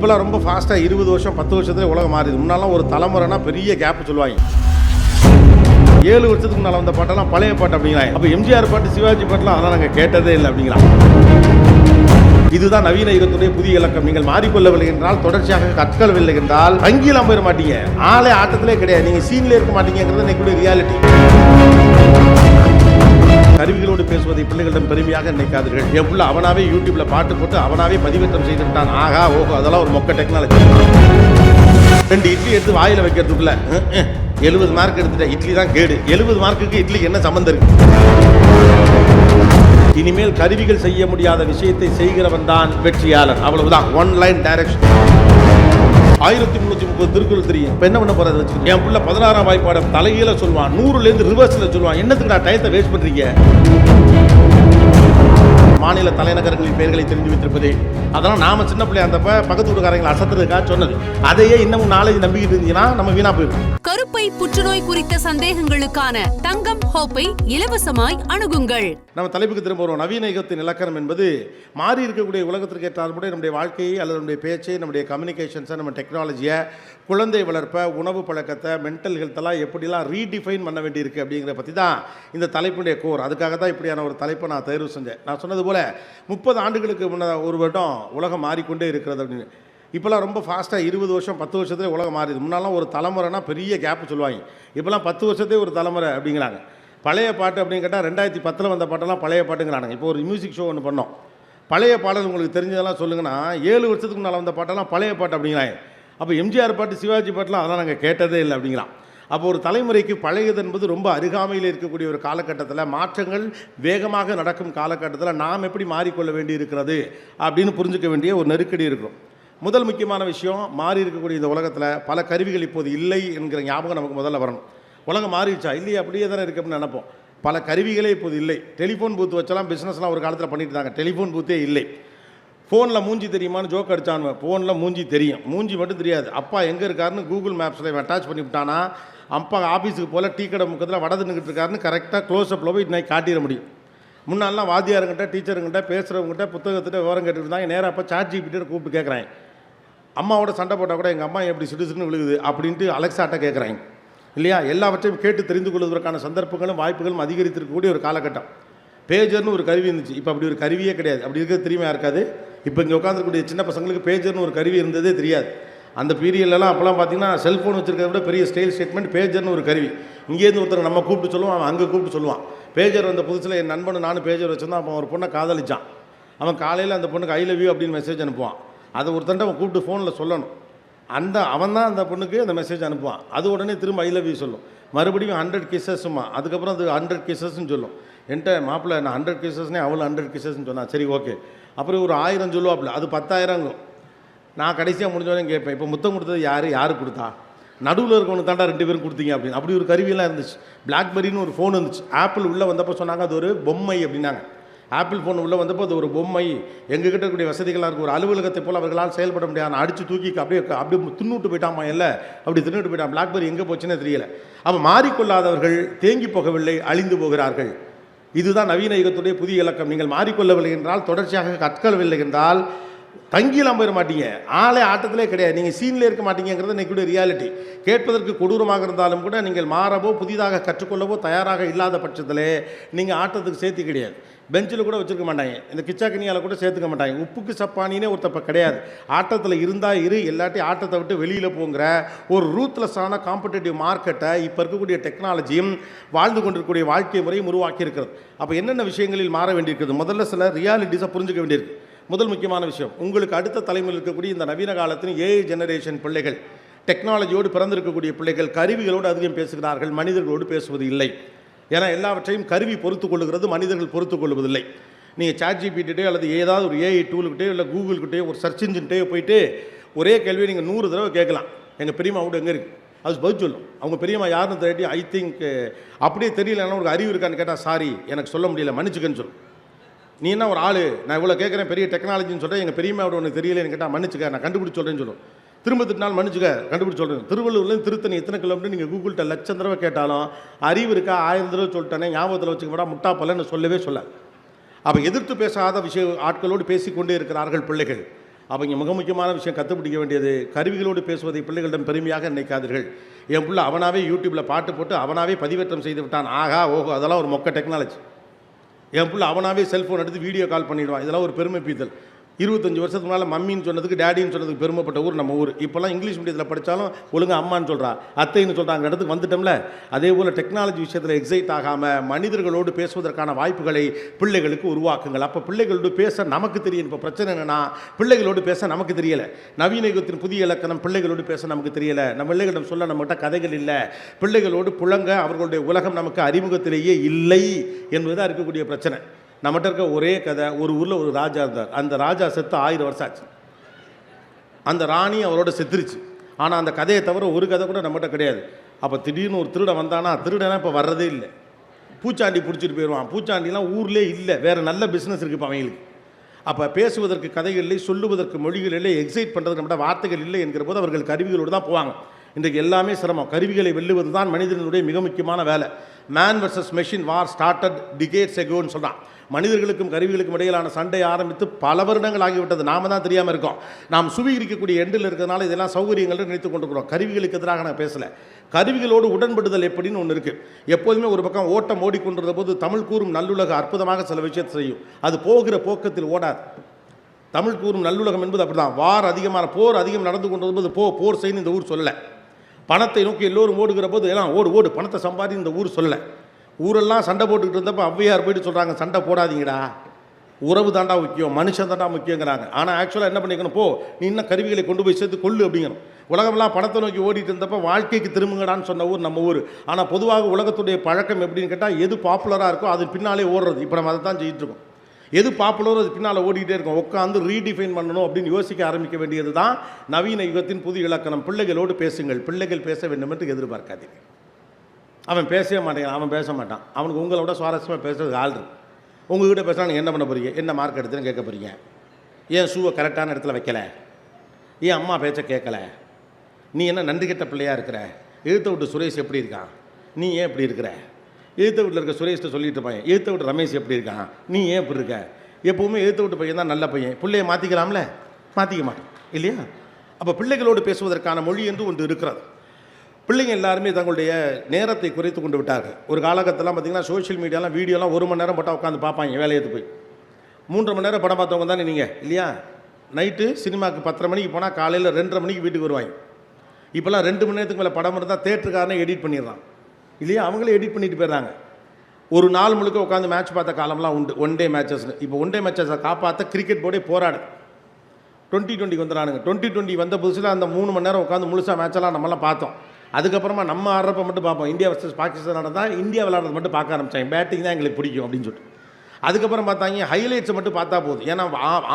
இப்போலாம் ரொம்ப ஃபாஸ்ட்டாக இருபது வருஷம் பத்து வருஷத்துல உலகம் மாறிது முன்னாலாம் ஒரு தலைமுறைனா பெரிய கேப் சொல்லுவாங்க. ஏழு வருஷத்துக்கு முன்னால் வந்த பாட்டெல்லாம் பழைய பாட்டு அப்படிங்கிறாங்க அப்போ எம்ஜிஆர் பாட்டு சிவாஜி பாட்டுலாம் அதெல்லாம் நாங்கள் கேட்டதே இல்லை அப்படிங்களா? இதுதான் நவீன யுகத்துடைய புதிய இலக்கம். நீங்கள் மாறிக்கொள்ளவில்லை என்றால் தொடர்ச்சியாக கற்கவில்லை என்றால் வங்கியெல்லாம் போயிட மாட்டீங்க. ஆளே ஆட்டத்திலே கிடையாது. நீங்கள் சீனில் இருக்க மாட்டீங்கிறது இன்னைக்கு ரியாலிட்டி பேசுவதை பிள்ளைகளிடம் பெருமையாக நினைக்காதீர்கள். எவ்வளோ அவனாவே யூடியூப்ல பாட்டு போட்டு அவனாவே பதிவேற்றம் செய்து விட்டான் ஆகா ஓஹோ அதெல்லாம் ஒரு மொக்க டெக்னாலஜி. ரெண்டு இட்லி எடுத்து வாயில வைக்கிறதுக்குள்ள எழுபது மார்க் எடுத்துட்டேன் இட்லி தான் கேடு. எழுபது மார்க்குக்கு இட்லி என்ன சம்மந்தம் இருக்கு? இனிமேல் கருவிகள் செய்ய முடியாத விஷயத்தை செய்கிறவன் தான் வெற்றியாளர் அவ்வளவுதான். ஒன் லைன் டைரக்ஷன் ஆயிரத்தி முந்நூற்றி முப்பது திருக்குறள் தெரியும். இப்போ என்ன பண்ண போகிறது வச்சு என் பிள்ளை பதினாறாம் வாய்ப்பாடம் தலைகீழ சொல்லுவான். நூறுலேருந்து ரிவர்ஸில் சொல்லுவான். என்னத்துக்கு நான் டயத்தை வேஸ்ட் பண்ணுறீங்க மாநில தலைநகரங்களின் பெயர்களை தெரிஞ்சு வைத்திருப்பது அதெல்லாம் நாம சின்ன பிள்ளை அந்த பக்கத்து வீட்டுக்காரங்களை அசத்துறதுக்காக சொன்னது. அதையே இன்னமும் நாலேஜ் நம்பிக்கிட்டு இருந்தீங்கன்னா நம்ம வீணா போயிடும். கருப்பை புற்றுநோய் குறித்த சந்தேகங்களுக்கான தங்கம் ஹோப்பை இலவசமாய் அணுகுங்கள். நம்ம தலைப்புக்கு திரும்ப வருவோம். நவீன யுகத்தின் இலக்கணம் என்பது மாறி இருக்கக்கூடிய உலகத்திற்கு ஏற்றாற்படி நம்முடைய வாழ்க்கையை அல்லது நம்முடைய பேச்சை நம்முடைய கம்யூனிகேஷன்ஸை நம்ம டெக்னாலஜியை குழந்தை வளர்ப்பை உணவு பழக்கத்தை மென்டல் ஹெல்த்தெல்லாம் எப்படிலாம் ரீடிஃபைன் பண்ண வேண்டியிருக்கு அப்படிங்கிற பற்றி தான் இந்த தலைப்புடைய கோர் அதுக்காக தான் இப்படியான ஒரு தலைப்பை நான் தேர்வு செஞ்சேன். நான் சொன்னது போல் முப்பது ஆண்டுகளுக்கு முன்ன ஒரு வருடம் உலகம் மாறிக்கொண்டே இருக்கிறது அப்படின்னு. இப்போலாம் ரொம்ப ஃபாஸ்ட்டாக இருபது வருஷம் பத்து வருஷத்துல உலகம் மாறிது முன்னாலாம் ஒரு தலைமுறைனா பெரிய கேப்பு சொல்லுவாங்க. இப்போலாம் பத்து வருஷத்தே ஒரு தலைமுறை அப்படிங்கிறாங்க. பழைய பாட்டு அப்படின்னு கேட்டால் ரெண்டாயிரத்தி பத்தில் வந்த பாட்டெல்லாம் பழைய பாட்டுங்கிறாங்க இப்போ ஒரு மியூசிக் ஷோ ஒன்று பண்ணோம். பழைய பாடல் உங்களுக்கு தெரிஞ்சதெல்லாம் சொல்லுங்கன்னா ஏழு வருஷத்துக்கு முன்னால் வந்த பாட்டெல்லாம் பழைய பாட்டு அப்படிங்கிறாங்க. அப்போ எம்ஜிஆர் பாட்டு சிவாஜி பாட்டுலாம் அதெல்லாம் நாங்கள் கேட்டதே இல்லை அப்படிங்கிறான் அப்போ ஒரு தலைமுறைக்கு பழையது என்பது ரொம்ப அருகாமையில் இருக்கக்கூடிய ஒரு காலகட்டத்தில் மாற்றங்கள் வேகமாக நடக்கும் காலகட்டத்தில் நாம் எப்படி மாறிக்கொள்ள வேண்டி இருக்கிறது அப்படின்னு புரிஞ்சுக்க வேண்டிய ஒரு நெருக்கடி இருக்கும் முதல் முக்கியமான விஷயம் மாறி இருக்கக்கூடிய இந்த உலகத்தில் பல கருவிகள் இப்போது இல்லை என்கிற ஞாபகம் நமக்கு முதல்ல வரணும். உலகம் மாறிடுச்சா? இல்லையே அப்படியே தானே இருக்கு அப்படின்னு நினைப்போம். பல கருவிகளே இப்போது இல்லை. டெலிஃபோன் பூத் வச்செல்லாம் பிஸ்னஸ்லாம் ஒரு காலத்தில் பண்ணிட்டு இருந்தாங்க. டெலிஃபோன் பூத்தே இல்லை. ஃபோனில் மூஞ்சி தெரியுமான்னு ஜோக் அடிச்சான் ஃபோனில் மூஞ்சி தெரியும். மூஞ்சி மட்டும் தெரியாது. அப்பா எங்கே இருக்காருன்னு கூகுள் மேப்ஸில் இவன் அட்டாச் பண்ணி விட்டானா? அப்பா ஆஃபீஸுக்கு போல் டீ கடை முக்கத்தில் வடது நின்றுட்டு இருக்காருன்னு கரெக்டாக க்ளோஸ்அப்பில் போய் இன்னைக்கு காட்டிட முடியும். முன்னாடிலாம் வாத்தியாருங்கிட்ட டீச்சருங்கிட்ட பேசுகிறவங்ககிட்ட புத்தகத்திட்ட விவரம் கேட்டுருந்தாங்க இருந்தாங்க. நேராக அப்போ சாட் ஜிபிட்டு கூப்பிட்டு கேட்குறேன் அம்மாவோட சண்டை போட்டால் கூட எங்கள் அம்மா எப்படி சிடுசுன்னு விழுகுது அப்படின்ட்டு அலெக்சாட்ட கேட்குறாங்க இல்லையா? எல்லாவற்றையும் கேட்டு தெரிந்து கொள்வதற்கான சந்தர்ப்பங்களும் வாய்ப்புகளும் அதிகரித்திருக்கக்கூடிய ஒரு காலகட்டம். பேஜர்னு ஒரு கருவி இருந்துச்சு. இப்போ அப்படி ஒரு கருவியே கிடையாது. அப்படி இருக்கிறது தெரியுமா இருக்காது இப்போ இங்கே உட்காந்துருக்கக்கூடிய சின்ன பசங்களுக்கு பேஜர்னு ஒரு கருவி இருந்ததே தெரியாது. அந்த பீரியட்லலாம் அப்போலாம் பார்த்தீங்கன்னா செல்ஃபோன் வச்சுருக்கிறத விட பெரிய ஸ்டைல் ஸ்டேட்மெண்ட் பேஜர்னு ஒரு கருவி. இங்கேருந்து ஒருத்தர் நம்ம கூப்பிட்டு சொல்லுவான் அவன் அங்கே கூப்பிட்டு சொல்லுவான். பேஜர் வந்த புதுசில் என் நண்பன் நானும் பேஜர் வச்சிருந்தான் அப்போ ஒரு பொண்ணை காதலிச்சான். அவன் காலையில் அந்த பொண்ணுக்கு ஐ லவ் யூ அப்படின்னு மெசேஜ் அனுப்புவான். அதை ஒருத்தன்ட்ட அவன் கூப்பிட்டு ஃபோனில் சொல்லணும். அந்த அவன் தான் அந்த பொண்ணுக்கு அந்த மெசேஜ் அனுப்புவான். அது உடனே திரும்ப ஐ லவ் யூ சொல்லும். மறுபடியும் ஹண்ட்ரட் கிசஸ்மா அதுக்கப்புறம் அது ஹண்ட்ரட் கிசஸ்ன்னு சொல்லும். என்கிட்ட மாப்பிள்ளை நான் ஹண்ட்ரட் கிசஸ்னே அவ்வளோ ஹண்ட்ரட் கிசஸ்ன்னு சொன்னான். சரி ஓகே அப்புறம் ஒரு ஆயிரம் சொல்லுவாப்புல. அது பத்தாயிரங்கும். நான் கடைசியாக முடிஞ்சவனே கேட்பேன் இப்போ முத்தம் கொடுத்தது யார்? யார் கொடுத்தா? நடுவில் இருக்கவனுக்கு தாண்டா ரெண்டு பேரும் கொடுத்தீங்க அப்படின்னு. அப்படி ஒரு கருவியெல்லாம் இருந்துச்சு. பிளாக்பெரின்னு ஒரு ஃபோன் இருந்துச்சு ஆப்பிள் உள்ளே வந்தப்போ சொன்னாங்க அது ஒரு பொம்மை அப்படின்னாங்க. ஆப்பிள் ஃபோன் உள்ளே வந்தப்போ அது ஒரு பொம்மை. எங்ககிட்ட இருக்கக்கூடிய வசதிகளாக இருக்கும் ஒரு அலுவலகத்தை போல் அவர்களால் செயல்பட முடியாது. அடித்து தூக்கி அப்படியே அப்படியே தின்னுட்டு போயிட்டாமா இல்லை அப்படி தின்னுட்டு போயிட்டான். பிளாக்பெரி எங்கே போச்சுன்னே தெரியல. அப்போ மாறிக்கொள்ளாதவர்கள் தேங்கி போகவில்லை அழிந்து போகிறார்கள். இதுதான் நவீன யுகத்துடைய புதிய இலக்கம். நீங்கள் மாறிக்கொள்ளவில்லை என்றால் தொடர்ச்சியாக கற்கவில்லை என்றால் தங்கியெல்லாம் போயிட மாட்டீங்க. ஆளே ஆட்டத்திலே கிடையாது. நீங்கள் சீனில் இருக்க மாட்டீங்கிறது இன்னைக்கு ரியாலிட்டி கேட்பதற்கு கொடூரமாக இருந்தாலும் கூட நீங்கள் மாறவோ புதிதாக கற்றுக்கொள்ளவோ தயாராக இல்லாத பட்சத்திலே நீங்கள் ஆட்டத்துக்கு சேர்த்து கிடையாது. பெஞ்சில் கூட வச்சுருக்க மாட்டாங்க. இந்த கிச்சாக்கனியால் கூட சேர்த்துக்க மாட்டாங்க. உப்புக்கு சப்பானினே ஒருத்தப்ப கிடையாது. ஆட்டத்தில் இருந்தால் இரு எல்லாத்தையும் ஆட்டத்தை விட்டு வெளியில் போங்கிற ஒரு ரூத்லெஸ்ஸான காம்படேட்டிவ் மார்க்கெட்டை இப்போ இருக்கக்கூடிய டெக்னாலஜியும் வாழ்ந்து கொண்டிருக்கக்கூடிய வாழ்க்கை முறையும் உருவாக்கி இருக்கிறது அப்போ என்னென்ன விஷயங்களில் மாற வேண்டியிருக்கிறது முதல்ல சில ரியாலிட்டிஸை புரிஞ்சுக்க வேண்டியிருக்கு. முதல் முக்கியமான விஷயம் உங்களுக்கு அடுத்த தலைமையில் இருக்கக்கூடிய இந்த நவீன காலத்தின் ஏஐ ஜெனரேஷன் பிள்ளைகள் டெக்னாலஜியோடு பிறந்திருக்கக்கூடிய பிள்ளைகள் கருவிகளோடு அதிகம் பேசுகிறார்கள் மனிதர்களோடு பேசுவது இல்லை. ஏன்னா எல்லாவற்றையும் கருவி பொறுத்து கொள்ளுகிறது மனிதர்கள் பொறுத்து கொள்வதில்லை. நீங்கள் சாட் ஜிபிட்டே அல்லது ஏதாவது ஒரு ஏஐ டூலுக்கிட்டே இல்லை கூகுள்கிட்டே ஒரு சர்ச் இன்ஜின்ட்டே போயிட்டு ஒரே கேள்வியை நீங்கள் நூறு தடவை கேட்கலாம். எங்கள் பெரியம்மா வீடு எங்கே இருக்குது அது பதில் சொல்லும். அவங்க பெரியம்மா யாருன்னு தேடி ஐ திங்க் அப்படியே தெரியலன்னா ஒரு அறிவு இருக்கான்னு கேட்டால் சாரி எனக்கு சொல்ல முடியல மன்னிச்சுக்கன்னு சொல்லும் நீ என்ன ஒரு ஆள்? நான் இவ்வளோ கேட்குறேன் பெரிய டெக்னாலஜின்னு சொல்கிறேன் எங்கள் பெரியமாவோட ஒன்று தெரியலன்னு கேட்டால் மன்னிச்சுக்க நான் கண்டுபிடிச்சி சொல்கிறேன்னு சொல்லும். திரும்ப திட்டினால் மன்னிச்சுக்க கண்டுபிடிச்சி சொல்கிறேன் திருவள்ளூர்லேருந்து திருத்தணி எத்தனை கிலோமீட்டர்? நீங்கள் கூகுள்கிட்ட லட்சம் தடவை கேட்டாலும் அறிவு இருக்கா? ஆயிரம் தடவை சொல்லிட்டேனே ஞாபகத்தில் வச்சுக்க விடா முட்டா சொல்லவே சொல்ல. அப்போ எதிர்த்து பேசாத விஷய ஆட்களோடு பேசிக்கொண்டே இருக்கிறார்கள் பிள்ளைகள். அப்போ இங்கே மிக முக்கியமான விஷயம் கற்றுப்பிடிக்க வேண்டியது கருவிகளோடு பேசுவதை பிள்ளைகளிடம் பெருமையாக நினைக்காதீர்கள். என் பிள்ளை அவனாவே யூடியூப்பில் பாட்டு போட்டு அவனாவே பதிவேற்றம் செய்து விட்டான். ஆகா ஓஹோ அதெல்லாம் ஒரு மொக்க டெக்னாலஜி என் பிள்ளை அவனாவே செல்ஃபோன் எடுத்து வீடியோ கால் பண்ணிடுவான். இதெல்லாம் ஒரு பெருமை பீத்தல். இருபத்தஞ்சி வருஷத்துக்கு முன்னால் மம்மின்னு சொன்னதுக்கு டேடின்னு சொன்னதுக்கு பெருமைப்பட்ட ஊர் நம்ம ஊர். இப்போல்லாம் இங்கிலீஷ் மீடியத்தில் படித்தாலும் ஒழுங்காக அம்மான்னு சொல்கிறா அத்தைன்னு சொல்கிறாங்க இடத்துக்கு வந்துட்டோம்ல. அதே போல் டெக்னாலஜி விஷயத்தில் எக்ஸைட் ஆகாமல் மனிதர்களோடு பேசுவதற்கான வாய்ப்புகளை பிள்ளைகளுக்கு உருவாக்குங்கள். அப்போ பிள்ளைகளோடு பேச நமக்கு தெரியும். இப்போ பிரச்சனை என்னென்னா பிள்ளைகளோடு பேச நமக்கு தெரியலை. நவீன யுகத்தின் புதிய இலக்கணம் பிள்ளைகளோடு பேச நமக்கு தெரியலை. நம்ம பிள்ளைகளிடம் சொல்ல நம்மகிட்ட கதைகள் இல்லை. பிள்ளைகளோடு புழங்க அவர்களுடைய உலகம் நமக்கு அறிமுகத்திலேயே இல்லை என்பதுதான் இருக்கக்கூடிய பிரச்சனை. நம்மகிட்ட இருக்க ஒரே கதை ஒரு ஊரில் ஒரு ராஜா இருந்தார். அந்த ராஜா செத்து ஆயிரம் வருஷம் ஆச்சு. அந்த ராணி அவரோட செத்துருச்சு. ஆனால் அந்த கதையை தவிர ஒரு கதை கூட நம்மகிட்ட கிடையாது. அப்போ திடீர்னு ஒரு திருடன் வந்தானா திருடனா இப்போ வர்றதே இல்லை. பூச்சாண்டி பிடிச்சிட்டு போயிடுவான். பூச்சாண்டிலாம் ஊர்லேயே இல்லை. வேறு நல்ல பிஸ்னஸ் இருக்குது இப்போ அவங்களுக்கு. அப்போ பேசுவதற்கு கதைகள் இல்லை சொல்லுவதற்கு மொழிகள் இல்லை எக்ஸைட் பண்ணுறதுக்கு நம்மகிட்ட வார்த்தைகள் இல்லை என்கிற போது அவர்கள் கருவிகளோடு தான் போவாங்க. இன்றைக்கு எல்லாமே சிரமம். கருவிகளை வெல்லுவது தான் மனிதனுடைய மிக முக்கியமான வேலை. Man versus machine war started decades எகோன்னு சொல்கிறான் மனிதர்களுக்கும் கருவிகளுக்கும் இடையிலான சண்டை ஆரம்பித்து பல வருடங்கள் ஆகிவிட்டது. நாம தான் தெரியாமல் இருக்கோம். நாம் சுவீகரிக்கக்கூடிய எண்டில் இருக்கிறதுனால இதெல்லாம் சௌகரியங்கள் நினைத்து கொண்டிருக்கிறோம். கருவிகளுக்கு எதிராக நான் பேசலை. கருவிகளோடு உடன்படுதல் எப்படின்னு ஒன்று இருக்குது எப்போதுமே ஒரு பக்கம் ஓட்டம் ஓடிக்கொண்டிருந்த போது தமிழ் கூறும் நல்லுலக அற்புதமாக சில விஷயத்தை செய்யும். அது போகிற போக்கத்தில் ஓடாது. தமிழ் கூறும் நல்லுலகம் என்பது அப்படிதான். வார் அதிகமான போர் அதிகம் நடந்து கொண்டிருந்தது போ போர் செய்யணும் இந்த ஊர் சொல்லலை. பணத்தை நோக்கி எல்லோரும் ஓடுகிற போது எல்லாம் ஓடு ஓடு. பணத்தை சம்பாதி இந்த ஊர் சொல்லலை. ஊரெல்லாம் சண்டை போட்டுக்கிட்டு இருந்தப்போ ஔவையார் போயிட்டு சொல்கிறாங்க சண்டை போடாதீங்கடா. உறவு தாண்டா முக்கியம் மனுஷன் தாண்டா முக்கியங்கிறாங்க. ஆனால் ஆக்சுவலாக என்ன பண்ணிக்கணும்? போ நீ இன்னும் கருவிகளை கொண்டு போய் சேர்த்து கொள்ளு அப்படிங்கணும். உலகமெல்லாம் பணத்தை நோக்கி ஓடிட்டு இருந்தப்போ வாழ்க்கைக்கு திரும்புங்கடான்னு சொன்ன ஊர் நம்ம ஊர். ஆனால் பொதுவாக உலகத்துடைய பழக்கம் எப்படின்னு கேட்டால் எது பாப்புலராக இருக்கோ அது பின்னாலே ஓடுறது. இப்போ நம்ம அதை தான் செஞ்சுட்டு எது பாப்புலரோ அது பின்னால் ஓடிக்கிட்டே இருக்கும். உட்காந்து ரீடிஃபைன் பண்ணணும் அப்படின்னு யோசிக்க ஆரம்பிக்க வேண்டியது தான் நவீன யுகத்தின் புது இலக்கணம். பிள்ளைகளோடு பேசுங்கள். பிள்ளைகள் பேச வேண்டும் என்று எதிர்பார்க்காதீங்க அவன் பேசவே மாட்டேங்கிறான் அவன் பேச மாட்டான். அவனுக்கு உங்களை விட சுவாரஸ்யமாக பேசுறதுக்கு ஆள் இருக்கு. உங்ககிட்ட பேசினா நீங்கள் என்ன பண்ண போறீங்க? என்ன மார்க் எடுத்துன்னு கேட்க போறீங்க? ஏன் ஷூவை கரெக்டான இடத்துல வைக்கல? ஏன் அம்மா பேச்ச கேட்கல? நீ என்ன நன்றி கெட்ட பிள்ளையாக இருக்கிற? எழுத்த விட்டு சுரேஷ் எப்படி இருக்கான்? நீ ஏன் இப்படி இருக்கிற? எழுத்த வீட்டில் இருக்க சுரேஷ்கிட்ட சொல்லிட்டு பையன் எழுத்த விட்டு ரமேஷ் எப்படி இருக்கான்? நீ ஏன் இப்படி இருக்க? எப்போவுமே எழுத்த விட்டு பையன் தான் நல்ல பையன். பிள்ளையை மாற்றிக்கலாம்ல மாற்றிக்க மாட்டோம் இல்லையா? அப்போ பிள்ளைகளோடு பேசுவதற்கான மொழி என்று ஒன்று இருக்கிறது. பிள்ளைங்க எல்லாருமே தங்களுடைய நேரத்தை குறைத்து கொண்டு விட்டார்கள். ஒரு காலகட்டத்தில் பார்த்தீங்கன்னா சோஷியல் மீடியாலாம் வீடியோலாம் ஒரு மணி நேரம் போட்டால் உட்காந்து பார்ப்பாங்க வேலையத்து போய். மூன்றரை மணி நேரம் படம் பார்த்தவங்க தானே நீங்கள் இல்லையா? நைட்டு சினிமாவுக்கு பத்தரை மணிக்கு போனால் காலையில் ரெண்டரை மணிக்கு வீட்டுக்கு வருவாங்க. இப்போல்லாம் ரெண்டு மணி நேரத்துக்கு மேலே படம் இருந்தால் தேட்டருக்காரனே எடிட் பண்ணிடுறான். இல்லையா? அவங்களே எடிட் பண்ணிட்டு போயிடுறாங்க. ஒரு நாள் முழுக்க உட்காந்து மேட்ச் பார்த்த காலம்லாம் உண்டு. ஒன் டே மேட்சஸ்னு இப்போ ஒன் டே மேட்சஸை காப்பாற்ற கிரிக்கெட் போர்டே போராடு டுவெண்ட்டி டுவெண்ட்டிக்கு வந்துடுறானுங்க. டுவெண்ட்டி டுவெண்ட்டி வந்த புதுசில் அந்த மூணு மணி நேரம் உட்காந்து முழுசாக மேட்செல்லாம் நம்மலாம் பார்த்தோம். அதுக்கப்புறமா நம்ம ஆடுறப்ப மட்டும் பார்ப்போம். இந்தியா வர்சஸ் பாகிஸ்தான் நடந்தால் இந்தியா விளையாடுறது மட்டும் பார்க்க ஆரம்பித்தாங்க பேட்டிங் தான் எங்களுக்கு பிடிக்கும் அப்படின்னு சொல்லிட்டு. அதுக்கப்புறம் பார்த்தாங்க ஹைலைட்ஸை மட்டும் பார்த்தா போதும். ஏன்னா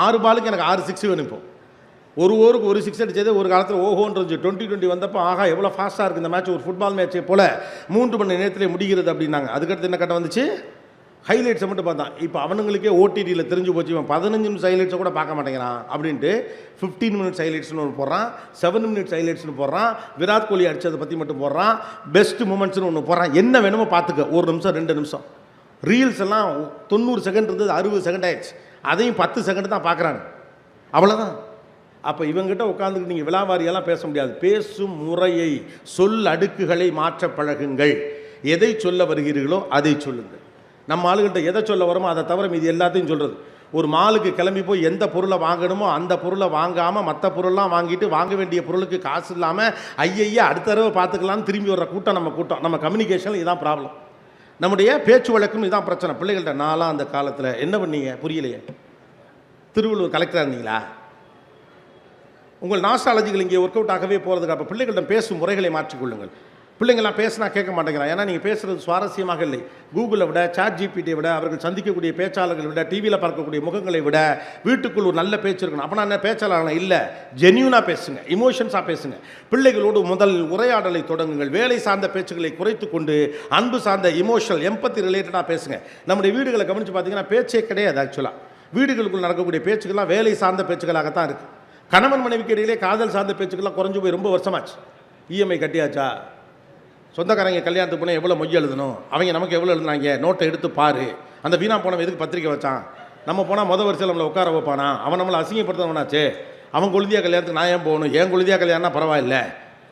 ஆறு பாலுக்கு எனக்கு ஆறு சிக்ஸ் வேணும் இப்போ. ஒரு ஓவருக்கு ஒரு சிக்ஸ் அடிச்சது ஒரு காலத்தில் ஓஹோன்றது டுவெண்ட்டி டுவெண்ட்டி வந்தப்போ ஆகா எவ்வளோ ஃபாஸ்ட்டாக இருக்குது இந்த மேட்ச் ஒரு ஃபுட்பால் மேட்ச்சை போல் மூன்று மணி நேரத்திலே முடிகிறது அப்படின்னாங்க. அதுக்கடுத்து என்ன கட்டம் வந்துச்சு? ஹைலைட்ஸை மட்டும் பார்த்தான். இப்போ அவனுங்களுக்கே ஓடிடியில் தெரிஞ்சு போச்சு இவன் பதினஞ்சு நிமிஷம் ஹைலைட்ஸை கூட பார்க்க மாட்டேங்கிறான் அப்படின்ட்டு ஃபிஃப்டீன் மினிட்ஸ் ஹைலைட்ஸ்னு ஒன்று போடுறான் செவன் மினிட்ஸ் ஹைலைட்ஸ்னு போடுறான் விராட் கோலி அடிச்சதை பற்றி மட்டும் போடுறான் பெஸ்ட் மூமெண்ட்ஸ்னு ஒன்று போடுறான். என்ன வேணுமோ பார்த்துக்க. ஒரு நிமிஷம் ரெண்டு நிமிஷம். ரீல்ஸ் எல்லாம் தொண்ணூறு செகண்ட் இருந்தது அறுபது செகண்ட் ஆயிடுச்சு. அதையும் பத்து செகண்ட் தான் பார்க்குறாங்க. அவ்வளோதான் அப்போ இவங்ககிட்ட உட்காந்துட்டு நீங்கள் விலாவாரியெல்லாம் பேச முடியாது. பேசும் முறையை சொல் அடுக்குகளை மாற்ற பழகுங்கள். எதை சொல்ல வருகிறீர்களோ அதை சொல்லுங்கள். நம்ம ஆளுகிட்ட எதை சொல்ல வரோமோ அதை தவிர மீதி எல்லாத்தையும் சொல்கிறது ஒரு மாலுக்கு கிளம்பி போய் எந்த பொருளை வாங்கணுமோ அந்த பொருளை வாங்காமல் மற்ற பொருள்லாம் வாங்கிட்டு வாங்க வேண்டிய பொருளுக்கு காசு இல்லாமல் ஐயையே அடுத்த தடவை பார்த்துக்கலாம்னு திரும்பி வர்ற கூட்டம் நம்ம கூட்டம். நம்ம கம்யூனிகேஷனில் இதுதான் ப்ராப்ளம் நம்முடைய பேச்சு வழக்கும் இதான் பிரச்சனை. பிள்ளைகள்கிட்ட நாளாக அந்த காலத்தில் என்ன பண்ணீங்க? புரியலையே. திருவள்ளூர் கலெக்டராக இருந்தீங்களா? உங்கள் நாஸ்டாலஜிகள் இங்கே ஒர்க் அவுட் ஆகவே போகிறதுக்கு அப்போ பிள்ளைகளிடம் பேசும் முறைகளை மாற்றிக்கொள்ளுங்கள் பிள்ளைங்களாம் பேசினா கேட்க மாட்டேங்கிறான். ஏன்னா நீங்கள் பேசுகிறது சுவாரஸ்யமாக இல்லை. கூகுளை விட சாட் ஜிபிடியை விட அவர்கள் சந்திக்கக்கூடிய பேச்சாளர்களை விட டிவியில் பார்க்கக்கூடிய முகங்களை விட வீட்டுக்குள் ஒரு நல்ல பேச்சு இருக்கணும். அப்போ நான் என்ன? பேச்சாளர் இல்லை. ஜென்யூனாக பேசுங்க. இமோஷன்ஸாக பேசுங்க. பிள்ளைகளோடு முதல் உரையாடலை தொடங்குங்கள். வேலை சார்ந்த பேச்சுகளை குறைத்து கொண்டு அன்பு சார்ந்த இமோஷனல் எம்பத்தி ரிலேட்டடாக பேசுங்க. நம்முடைய வீடுகளை கவனித்து பார்த்தீங்கன்னா பேச்சே கிடையாது ஆக்சுவலாக வீடுகளுக்குள் நடக்கக்கூடிய பேச்சுக்கள்லாம் வேலை சார்ந்த பேச்சுக்களாகத்தான் இருக்குது கணவன் மனைவிக்கு இடையிலே காதல் சார்ந்த பேச்சுக்கெல்லாம் குறைஞ்சு போய் ரொம்ப வருஷமாச்சு. இஎம்ஐ கட்டியாச்சா? சொந்தக்காரங்க கல்யாணத்துக்கு போனால் எவ்வளோ மொய் எழுதணும்? அவங்க நமக்கு எவ்வளோ எழுதுனாங்க? நோட்டை எடுத்து பாரு. அந்த வீணா போனவன் எதுக்கு பத்திரிக்கை வச்சான்? நம்ம போனால் முத வரிசையில் நம்மளை உட்கார வைப்பானா? அவன் நம்மளை அசிங்கப்படுத்தவனாச்சே அவன் கொழுந்தியா கல்யாணத்துக்கு நான் ஏன் போகணும்? என் கொழுந்தியா கல்யாணம்னா பரவாயில்ல.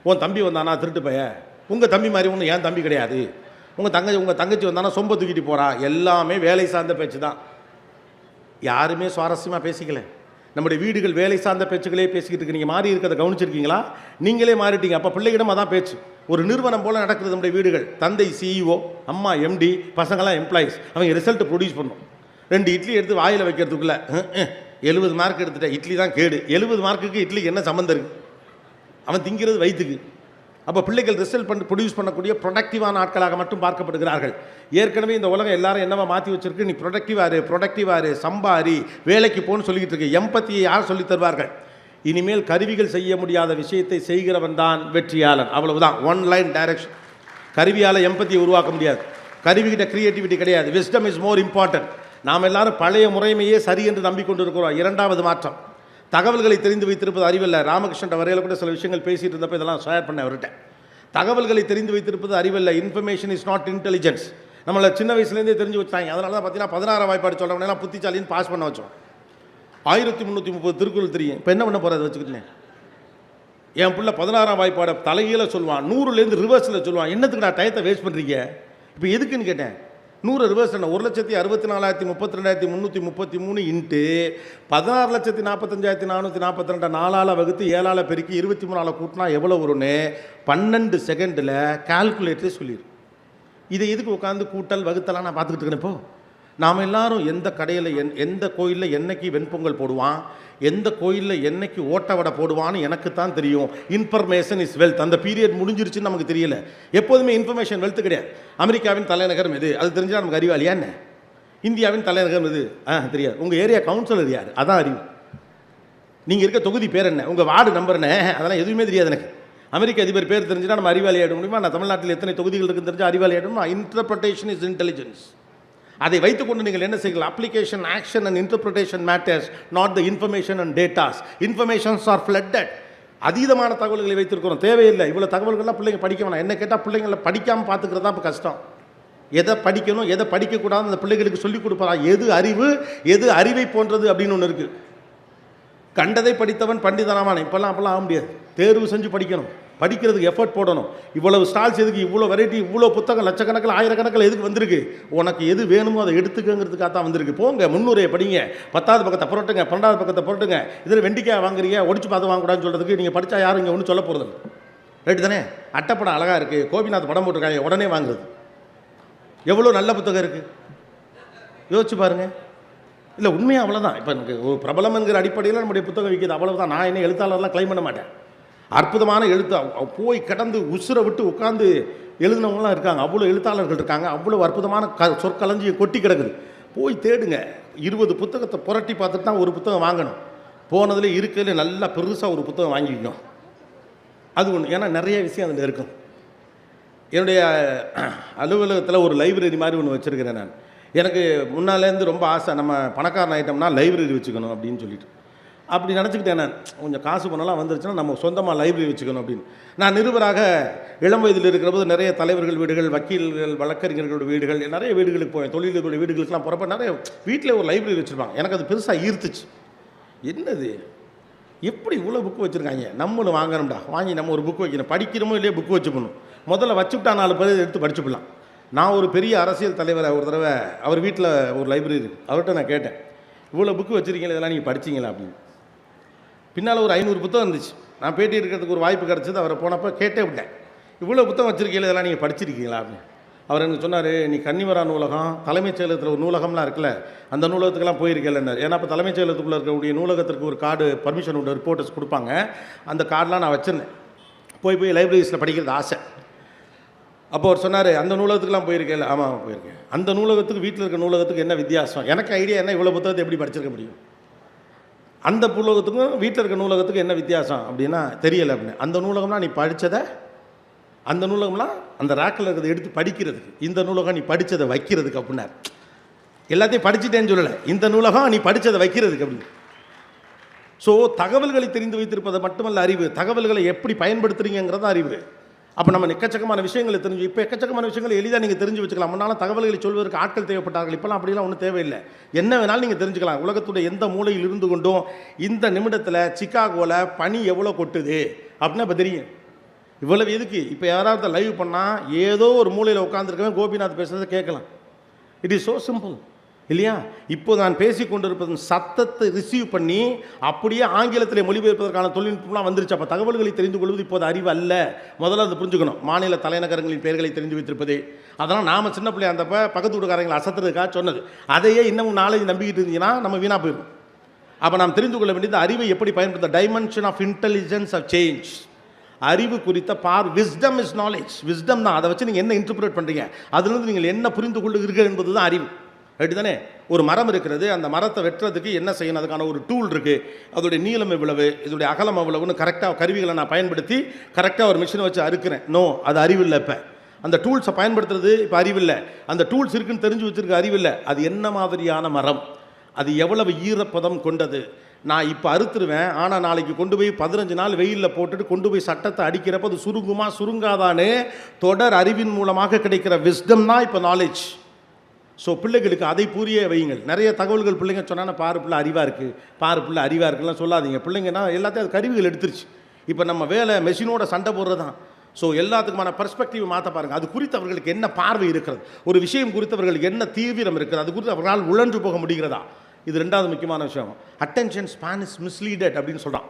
உன் தம்பி வந்தானா? திருட்டு பைய. உங்கள் தம்பி மாதிரி ஒன்றும் ஏன் தம்பி கிடையாது. உங்கள் தங்கச்சி உங்கள் தங்கச்சி வந்தானா சொம்ப தூக்கிட்டு போகிறா எல்லாமே வேலை சார்ந்த பேச்சு தான் யாருமே சுவாரஸ்யமாக பேசிக்கல. நம்முடைய வீடுகள் வேலை சார்ந்த பேச்சுகளே பேசிக்கிட்டு இருக்கு. நீங்கள் மாறி இருக்கிறத கவனிச்சிருக்கீங்களா? நீங்களே மாறிட்டீங்க. அப்போ பிள்ளைகிடம் அதான் பேச்சு. ஒரு நிறுவனம் போல் நடக்குது நம்முடைய வீடுகள். தந்தை சிஇஓ அம்மா எம்டி பசங்களாம் எம்ப்ளாயிஸ் அவங்க ரிசல்ட் ப்ரொடியூஸ் பண்ணும். ரெண்டு இட்லி எடுத்து வாயில் வைக்கிறதுக்குள்ள எழுபது மார்க் எடுத்துட்டேன். இட்லி தான் கேடு. எழுபது மார்க்குக்கு இட்லிக்கு என்ன சம்மந்தம் இருக்குது அவன் திங்கிறது வயிற்றுக்கு அப்போ பிள்ளைகள் ரிசல்ட் பண்ணி ப்ரொடியூஸ் பண்ணக்கூடிய ப்ரொடக்டிவான ஆட்களாக மட்டும் பார்க்கப்படுகிறார்கள். ஏற்கனவே இந்த உலகம் எல்லாரும் என்னவா மாற்றி வச்சிருக்கு? நீ ப்ரொடக்டிவாரு ப்ரொடக்டிவாரு சம்பாரி வேலைக்கு போன்னு சொல்லிக்கிட்டு இருக்கு. எம்பத்தியை யார் சொல்லித் தருவார்கள்? இனிமேல் கருவிகள் செய்ய முடியாத விஷயத்தை செய்கிறவன் தான் வெற்றியாளன். அவ்வளவுதான். ஒன் லைன் டைரக்ஷன் கருவியால் எம்பத்தியை உருவாக்க முடியாது. கருவிகிட்ட கிரியேட்டிவிட்டி கிடையாது. விஸ்டம் இஸ் மோர் இம்பார்ட்டன்ட் நாம் எல்லாரும் பழைய முறைமையே சரி என்று நம்பிக்கொண்டிருக்கிறோம். இரண்டாவது மாற்றம். தகவல்களை தெரிந்து வைத்திருப்பது அறிவல்ல. ராமகிருஷ்ணன் வரையில் கூட சில விஷயங்கள் பேசிட்டு இருந்தப்போ இதெல்லாம் ஷேர் பண்ண அவர்கிட்ட. தகவல்களை தெரிந்து வைத்திருப்பது அறிவல்ல. இன்ஃபர்மேஷன் இஸ் நாட் இன்டெலிஜென்ஸ் நம்மளை சின்ன வயசுலேருந்தே தெரிஞ்சு வச்சாங்க அதனால தான் பார்த்தீங்கன்னா பதினாறாம் வாய்ப்பாடு சொல்கிறவனெல்லாம் புத்திச்சாலின்னு பாஸ் பண்ண வச்சோம். ஆயிரத்தி முந்நூற்றி முப்பது திருக்குறள் தெரியும். இப்போ என்ன பண்ண போகிறது வச்சுக்கிட்டேன்? என் பிள்ளை பதினாறாம் வாய்ப்பாடை தலைகீழ சொல்லுவான். நூறுலேருந்து ரிவர்ஸில் சொல்லுவான். என்னத்துக்கு நான் டயத்தை வேஸ்ட் பண்ணுறீங்க இப்போ எதுக்குன்னு கேட்டேன்? நூறு ரிவர்ஸ் என்ன? ஒரு லட்சத்தி அறுபத்தி நாலாயிரத்தி முப்பத்தி ரெண்டாயிரத்தி முந்நூற்றி முப்பத்தி மூணு இன்ட்டு பதினாறு லட்சத்தி நாற்பத்தஞ்சாயிரத்தி நானூற்றி நாற்பத்தி ரெண்டு நாலால் வகுத்து ஏழால் பெருக்கி இருபத்தி மூணால் கூட்டினா எவ்வளோ வரும்னு பன்னெண்டு செகண்டில் கால்குலேட்டரே சொல்லிடு இதை எதுக்கு உட்காந்து கூட்டல் வகுத்தலாம் நான் பார்த்துக்கிட்டு இருக்கேன் இப்போது நாம் எல்லாரும் எந்த கடையில் என் எந்த கோயிலில் என்னைக்கு வெண்பொங்கல் போடுவான் எந்த கோயிலில் என்னைக்கு ஓட்ட வடை போடுவான்னு எனக்கு தான் தெரியும். இன்ஃபர்மேஷன் இஸ் வெல்த் அந்த பீரியட் முடிஞ்சிருச்சுன்னு நமக்கு தெரியல. எப்போதுமே இன்ஃபர்மேஷன் வெல்த் கிடையாது. அமெரிக்காவின் தலைநகரம் எது? அது தெரிஞ்சால் நமக்கு அறிவாளியா என்ன? இந்தியாவின் தலைநகரம் எது? ஆ தெரியாது. உங்கள் ஏரியா கவுன்சிலர் யார்? அதான் அறிவு. நீங்கள் இருக்க தொகுதி பேர் என்ன? உங்கள் வார்டு நம்பர் என்ன? அதெல்லாம் எதுவுமே தெரியாது எனக்கு. அமெரிக்க அதிபர் பேர் தெரிஞ்சுன்னா நம்ம அறிவாளி ஆகிட முடியுமா? நான் தமிழ்நாட்டில் எத்தனை தொகுதிகள் இருக்குன்னு தெரிஞ்சால் அறிவாளி ஆகிடுமா இன்டர்பிரட்டேஷன் இஸ் இன்டெலிஜென்ஸ் அதை வைத்துக்கொண்டு நீங்கள் என்ன செய்யலாம்? Application action and interpretation matters not the information and datas informations are flooded அதீதமான தகவல்களை வைத்திருக்கிறோம். தேவையில்லை. இவ்வளோ தகவல்கள்லாம் பிள்ளைங்க படிக்க வேணாம். என்ன கேட்டால் பிள்ளைங்களை படிக்காமல் பார்த்துக்கிறது தான் இப்போ கஷ்டம். எதை படிக்கணும் எதை படிக்கக்கூடாது அந்த பிள்ளைகளுக்கு சொல்லிக் கொடுப்பாரா எது அறிவு? எது அறிவை போன்றது அப்படின்னு ஒன்று இருக்குது கண்டதை படித்தவன் பண்டிதனாமான் இப்போல்லாம் அப்போல்லாம் ஆக முடியாது. தேர்வு செஞ்சு படிக்கணும். படிக்கிறதுக்கு எஃபர்ட் போடணும். இவ்வளவு ஸ்டால்ஸ் எதுக்கு? இவ்வளோ வெரைட்டி இவ்வளோ புத்தகம் லட்சக்கணக்கில் ஆயிரக்கணக்கில் எதுக்கு வந்திருக்கு? உனக்கு எது வேணுமோ அதை எடுத்துக்கங்கிறதுக்காக தான் வந்திருக்கு. போங்க முன்னுரையை படிங்க. பத்தாவது பக்கத்தை புரட்டுங்க பன்னெண்டாவது பக்கத்தை புரட்டுங்க. இதில் வெண்டிக்காய் வாங்குறீங்க ஒடிச்சு பார்த்து வாங்கக்கூடாதுன்னு சொல்கிறதுக்கு நீங்கள் படித்தா யாரும் இங்கே ஒன்றும் சொல்ல போகிறது ரைட்டு தானே? அட்டைப்படம் அழகாக இருக்குது கோபிநாத் படம் போட்டிருக்காங்க உடனே வாங்குறது. எவ்வளோ நல்ல புத்தகம் இருக்குது யோசிச்சு பாருங்க. இல்லை உண்மையாக அவ்வளோதான் இப்போ எனக்கு ஒரு பிரபலம்ங்கிற அடிப்படையில் நம்முடைய புத்தகம் விற்கிது அவ்வளோதான் நான் என்ன எழுத்தாளர்லாம் க்ளைம் பண்ண மாட்டேன். அற்புதமான எழுத்து. போய் கடந்து உசுரை விட்டு உட்காந்து எழுதினவங்களாம் இருக்காங்க. அவ்வளோ எழுத்தாளர்கள் இருக்காங்க. அவ்வளோ அற்புதமான க சொற்களஞ்சியம் கொட்டி கிடக்குது. போய் தேடுங்க. இருபது புத்தகத்தை புரட்டி பார்த்துட்டு தான் ஒரு புத்தகம் வாங்கணும். போனதில் இருக்கிறதுல நல்லா பெருசாக ஒரு புத்தகம் வாங்கிக்கணும். அது ஒன்று ஏன்னா நிறைய விஷயம் அதில் இருக்கும். என்னுடைய அலுவலகத்தில் ஒரு லைப்ரரி மாதிரி ஒன்று வச்சுருக்கிறேன் நான். எனக்கு முன்னாலேருந்து ரொம்ப ஆசை. நம்ம பணக்காரன் ஆகிட்டோம்னா லைப்ரரி வச்சுக்கணும் அப்படின்னு சொல்லிட்டு. அப்படி நினச்சிக்கிட்டேன் நான். கொஞ்சம் காசு பணம்லாம் வந்துருச்சுன்னா நம்ம சொந்தமாக லைப்ரரி வச்சுக்கணும் அப்படின்னு. நான் நிருபராக இளம் வயதில் இருக்கிற போது நிறைய தலைவர்கள் வீடுகள் வக்கீல்கள் வழக்கறிஞர்களோட வீடுகள் நிறைய வீடுகளுக்கு போவேன். தொழிலதிபருடைய வீடுகளுக்கெல்லாம் போகிறப்ப நிறைய வீட்டில் ஒரு லைப்ரரி வச்சுருப்பாங்க. எனக்கு அது பெருசாக ஈர்த்துச்சு. என்னது? எப்படி இவ்வளோ புக்கு வச்சுருக்காங்க? நம்மளும் வாங்கணும்டா. வாங்கி நம்ம ஒரு புக் வைக்கணும். படிக்கிறோமோ இல்லையோ புக்கு வச்சுக்கணும். முதல்ல வச்சுவிட்டா நாலு பேர் எடுத்து படிச்சுக்கலாம் நான் ஒரு பெரிய அரசியல் தலைவரை ஒரு தடவை அவர் வீட்டில் ஒரு லைப்ரரி அவர்கிட்ட நான் கேட்டேன். இவ்வளோ புக்கு வச்சுருக்கீங்களா இதெல்லாம் நீங்கள் படிச்சீங்களா? அப்படின்னு. பின்னால் ஒரு ஐநூறு புத்தகம் இருந்துச்சு. நான் பேட்டி இருக்கிறதுக்கு ஒரு வாய்ப்பு கிடச்சது அவரை போனப்போ கேட்டே விட்டேன். இவ்வளோ புத்தகம் வச்சுருக்கீங்களா? இதெல்லாம் நீங்கள் படிச்சிருக்கீங்களா அப்படின்னு. அவர் எனக்கு சொன்னார் நீ கன்னிமரா நூலகம் தலைமைச் செயலகத்தில் ஒரு நூலகம்லாம் இருக்குல்ல அந்த நூலகத்துக்கெல்லாம் போயிருக்கேன் ஏன்னா இப்போ தலைமைச் செயலகத்துக்குள்ளே இருக்கக்கூடிய நூலகத்திற்கு ஒரு கார்டு பர்மிஷன் உண்டு ரிப்போர்ட்டர்ஸ் கொடுப்பாங்க. அந்த கார்டெலாம் நான் வச்சுருந்தேன். போய் போய் லைப்ரரிஸில் படிக்கிறது ஆசை. அப்போ அவர் சொன்னார் அந்த நூலகத்துக்குலாம் போயிருக்கேன் ஆமாம் போயிருக்கேன். அந்த நூலகத்துக்கு வீட்டில் இருக்க நூலகத்துக்கு என்ன வித்தியாசம்? எனக்கு ஐடியா என்ன? இவ்வளோ புத்தகத்தை எப்படி படிச்சிருக்க முடியும்? அந்த நூலகத்துக்கும் வீட்டில் இருக்க நூலகத்துக்கும் என்ன வித்தியாசம் அப்படின்னா தெரியலை அப்படின்னு. அந்த நூலகம்னா நீ படித்ததை அந்த நூலகம்லாம் அந்த ரேக்கில் இருக்கிறத எடுத்து படிக்கிறதுக்கு இந்த நூலகம் நீ படித்ததை வைக்கிறதுக்கு அப்படின்னார். எல்லாத்தையும் படிச்சுட்டேன்னு சொல்லலை. இந்த நூலகம் நீ படித்ததை வைக்கிறதுக்கு அப்படின்னு. ஸோ தகவல்களை தெரிந்து வைத்திருப்பதை மட்டுமல்ல அறிவு. தகவல்களை எப்படி பயன்படுத்துறீங்கிறதான் அறிவு. அப்போ நம்ம எக்கச்சக்கமான விஷயங்களை தெரிஞ்சு இப்போ எக்கச்சக்கமான விஷயங்களை எளிதாக நீங்கள் தெரிஞ்சு வச்சுக்கலாம். முன்னால் தகவல்களை சொல்வதற்கு ஆட்கள் தேவைப்பட்டார்கள். இப்போலாம் அப்படிலாம் ஒன்றும் தேவையில்லை. என்ன வேணாலும் நீங்கள் தெரிஞ்சுக்கலாம். உலகத்துடைய எந்த மூலையில் இருந்து கொண்டும் இந்த நிமிடத்தில் சிக்காகோவில் பனி எவ்வளோ கொட்டுது? அப்படின்னா இப்போ தெரியும். இவ்வளவு எதுக்கு? இப்போ யாராவது லைவ் பண்ணால் ஏதோ ஒரு மூலையில் உட்காந்துருக்கவன் கோபிநாத் பேசுகிறத கேட்கலாம். இட் இஸ் ஸோ சிம்பிள் இல்லையா? இப்போ நான் பேசி கொண்டிருப்பதன் சத்தத்தை ரிசீவ் பண்ணி அப்படியே ஆங்கிலத்தில் மொழிபெயர்ப்பதற்கான தொழில்நுட்பம்லாம் வந்துருச்சு. அப்போ தகவல்களை தெரிந்து கொள்வது இப்போது அறிவு அல்ல. முதல்ல அதை புரிஞ்சுக்கணும். மாநில தலைநகரங்களின் பெயர்களை தெரிந்து வைத்திருப்பது. அதெல்லாம் நாம் சின்ன பிள்ளையா இருந்தப்போ பக்கத்து வீட்டுக்காரங்களை அசத்துறதுக்காக சொன்னது. அதையே இன்னமும் நாலேஜ் நம்பிக்கிட்டு இருந்தீங்கன்னா நம்ம வீணாக போயிடும் அப்போ நாம் தெரிந்து கொள்ள வேண்டியது அறிவை எப்படி பயன்படுத்த dimension of intelligence of change அறிவு குறித்த பார் விஸ்டம் இஸ் நாலேஜ் விஸ்டம் தான். அதை வச்சு நீங்கள் என்ன இன்டர்பிரேட் பண்ணுறீங்க அதுலேருந்து நீங்கள் என்ன புரிந்து கொள்ளுகிறீர்கள் என்பது தான் அறிவு. ரைட்டு தானே ஒரு மரம் இருக்கிறது அந்த மரத்தை வெட்டுறதுக்கு என்ன செய்யணும்? அதுக்கான ஒரு டூல் இருக்குது அதோடைய நீளம் எவ்வளவு? இதோடைய அகலம் எவ்வளவுன்னு கரெக்டாக கருவிகளை நான் பயன்படுத்தி கரெக்டாக ஒரு மிஷினை வச்சு அறுக்கிறேன். நோ அது அறிவில்லை இப்போ. அந்த டூல்ஸை பயன்படுத்துறது இப்போ அறிவில்லை. அந்த டூல்ஸ் இருக்குன்னு தெரிஞ்சு வச்சிருக்க அறிவில்லை. அது என்ன மாதிரியான மரம்? அது எவ்வளவு ஈரப்பதம் கொண்டது? நான் இப்போ அறுத்துருவேன். ஆனால் நாளைக்கு கொண்டு போய் பதினஞ்சு நாள் வெயிலில் போட்டுட்டு கொண்டு போய் சட்டத்தை அடிக்கிறப்ப அது சுருங்குமா? சுருங்காதானே தொடர் அறிவின் மூலமாக கிடைக்கிற விஸ்டம் தான் இப்போ நாலேஜ் ஸோ பிள்ளைகளுக்கு அதை புரிய வையுங்கள். நிறைய தகவல்கள் பிள்ளைங்க சொன்னால் பாரு பிள்ளை அறிவாக இருக்குது பாரு பிள்ளை அறிவாக இருக்குலாம் சொல்லாதீங்க. பிள்ளைங்கன்னா எல்லாத்தையும் அது கருவிகள் எடுத்துருச்சு. இப்போ நம்ம வேலை மெஷினோட சண்டை போடுறது தான் ஸோ எல்லாத்துக்குமான பர்ஸ்பெக்டிவ் மாற்ற பாருங்கள் அது குறித்து அவர்களுக்கு என்ன பார்வை இருக்கிறது? ஒரு விஷயம் குறித்து அவர்களுக்கு என்ன தீவிரம் இருக்கிறது? அது குறித்து அவர்களால் உழன்று போக முடிகிறதா? இது ரெண்டாவது முக்கியமான விஷயம். அட்டென்ஷன் ஸ்பான் இஸ் மிஸ்லீடட் அப்படின்னு சொல்கிறான்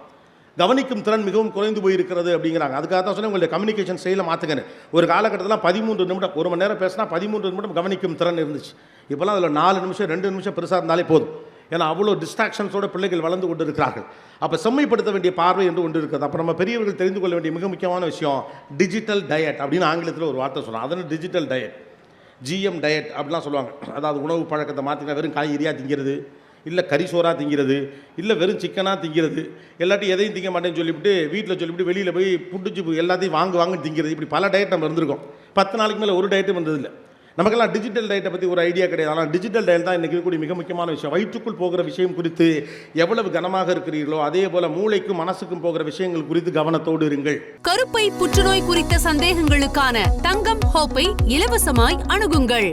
கவனிக்கும் திறன் மிகவும் குறைந்து போயிருக்கிறது அப்படிங்கிறாங்க. அதுக்காக தான் சொன்னேன் உங்களுடைய கம்யூனிகேஷன் ஸ்டைலை மாற்றுங்க ஒரு காலகட்டத்தில் பதிமூன்று நிமிடம் ஒரு மணி நேரம் பேசினா பதிமூன்று நிமிடம் கவனிக்கும் திறன் இருந்துச்சு. இப்போலாம் அதில் நாலு நிமிஷம் ரெண்டு நிமிஷம் பெருசாக இருந்தாலே போதும். ஏன்னா அவ்வளோ டிஸ்ட்ராக்ஷன்ஸோட பிள்ளைகள் வளர்ந்து கொண்டு இருக்கிறார்கள் அப்போ செம்மைப்படுத்த வேண்டிய பார்வை என்று ஒன்று இருக்கிறது அப்போ நம்ம பெரியவர்கள் தெரிந்து கொள்ள வேண்டிய மிக முக்கியமான விஷயம் டிஜிட்டல் டயட் அப்படின்னு ஆங்கிலத்தில் ஒரு வார்த்தை சொல்கிறோம் அதனால் டிஜிட்டல் டயட் ஜிஎம் டயட் அப்படிலாம் சொல்லுவாங்க. அதாவது உணவு பழக்கத்தை மாற்றினா வெறும் காய்கறியாக திங்கிறது. இல்லை கறி சோறாக திங்கிறது இல்லை வெறும் சிக்கனாக திங்கிறது எல்லாத்தையும் எதையும் திங்க மாட்டேன்னு சொல்லிவிட்டு வீட்டில் சொல்லிவிட்டு வெளியில் போய் புட்டுச்சு எல்லாத்தையும் வாங்கு வாங்கன்னு திங்கிறது. இப்படி பல டயட் நம்ம இருந்திருக்கோம். பத்து நாளைக்கு மேலே ஒரு டயட்டும் வந்ததில்லை நமக்கெல்லாம் டிஜிட்டல் டயட்டை பற்றி ஒரு ஐடியா கிடையாது. ஆனால் டிஜிட்டல் டயட் தான் இன்றைக்கி இருக்கக்கூடிய மிக முக்கியமான விஷயம். வயிற்றுக்குள் போகிற விஷயம் குறித்து எவ்வளவு கனமாக இருக்கிறீர்களோ அதே போல் மூளைக்கும் மனசுக்கும் போகிற விஷயங்கள் குறித்து கவனத்தோடு இருங்கள். கருப்பை புற்றுநோய் குறித்த சந்தேகங்களுக்கான தங்கம் ஹோப்பை இலவசமாய் அணுகுங்கள்.